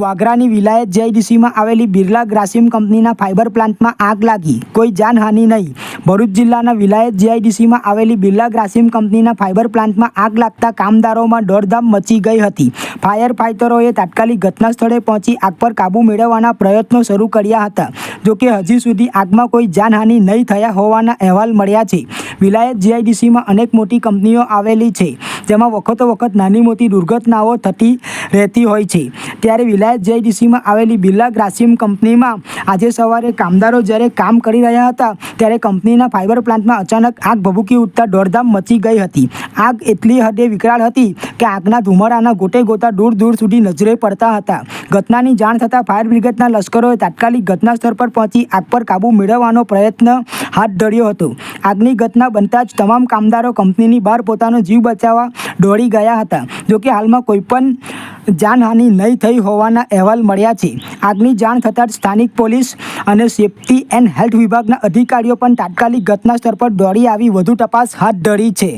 વાગરાની વિલાયત જેઆઈડીસીમાં આવેલી બિરલા ગ્રાસિમ કંપનીના ફાઇબર પ્લાન્ટમાં આગ લાગી. કોઈ જાનહાનિ નહીં. ભરૂચ જિલ્લાના વિલાયત જેઆઈડીસીમાં આવેલી બિરલા ગ્રાસિમ કંપનીના ફાઇબર પ્લાન્ટમાં આગ લાગતા કામદારોમાં દોડધામ મચી ગઈ હતી. ફાયર ફાઇટરોએ તાત્કાલિક ઘટના સ્થળે પહોંચી આગ પર કાબૂ મેળવવાના પ્રયત્નો શરૂ કર્યા હતા. જોકે હજી સુધી આગમાં કોઈ જાનહાનિ નહીં થયા હોવાના અહેવાલ મળ્યા છે. વિલાયત જીઆઈડીસીમાં અનેક મોટી કંપનીઓ આવેલી છે, જેમાં વખતો વખત નાની મોટી દુર્ઘટનાઓ થતી રહેતી હોય છે. ત્યારે વિલાયત જીઆઈડીસીમાં આવેલી બિરલા ગ્રાસિમ કંપનીમાં આજે સવારે કામદારો જ્યારે કામ કરી રહ્યા હતા, ત્યારે કંપનીના ફાઇબર પ્લાન્ટમાં અચાનક આગ ભભૂકી ઉઠતા દોડધામ મચી ગઈ હતી. આગ એટલી હદે વિકરાળ હતી કે આગના ધુમાડાના ગોટે ગોતા દૂર દૂર સુધી નજરે પડતા હતા. ઘટનાની જાણ થતાં ફાયર બ્રિગેડના લશ્કરોએ તાત્કાલિક ઘટના સ્થળ પર પહોંચી આગ પર કાબૂ મેળવવાનો પ્રયત્ન હાથ ધર્યો હતો. આગની ઘટના બનતા જ તમામ કામદારો કંપનીની બહાર પોતાનો જીવ બચાવવા દોડી ગયા હતા. જોકે હાલમાં કોઈપણ જાનહાનિ નહીં થઈ હોવાના અહેવાલ મળ્યા છે. આગની જાણ થતાં સ્થાનિક પોલીસ અને સેફ્ટી એન્ડ હેલ્થ વિભાગના અધિકારીઓ પણ તાત્કાલિક ઘટના સ્થળ પર દોડી આવી. વધુ તપાસ હાથ ધરી છે.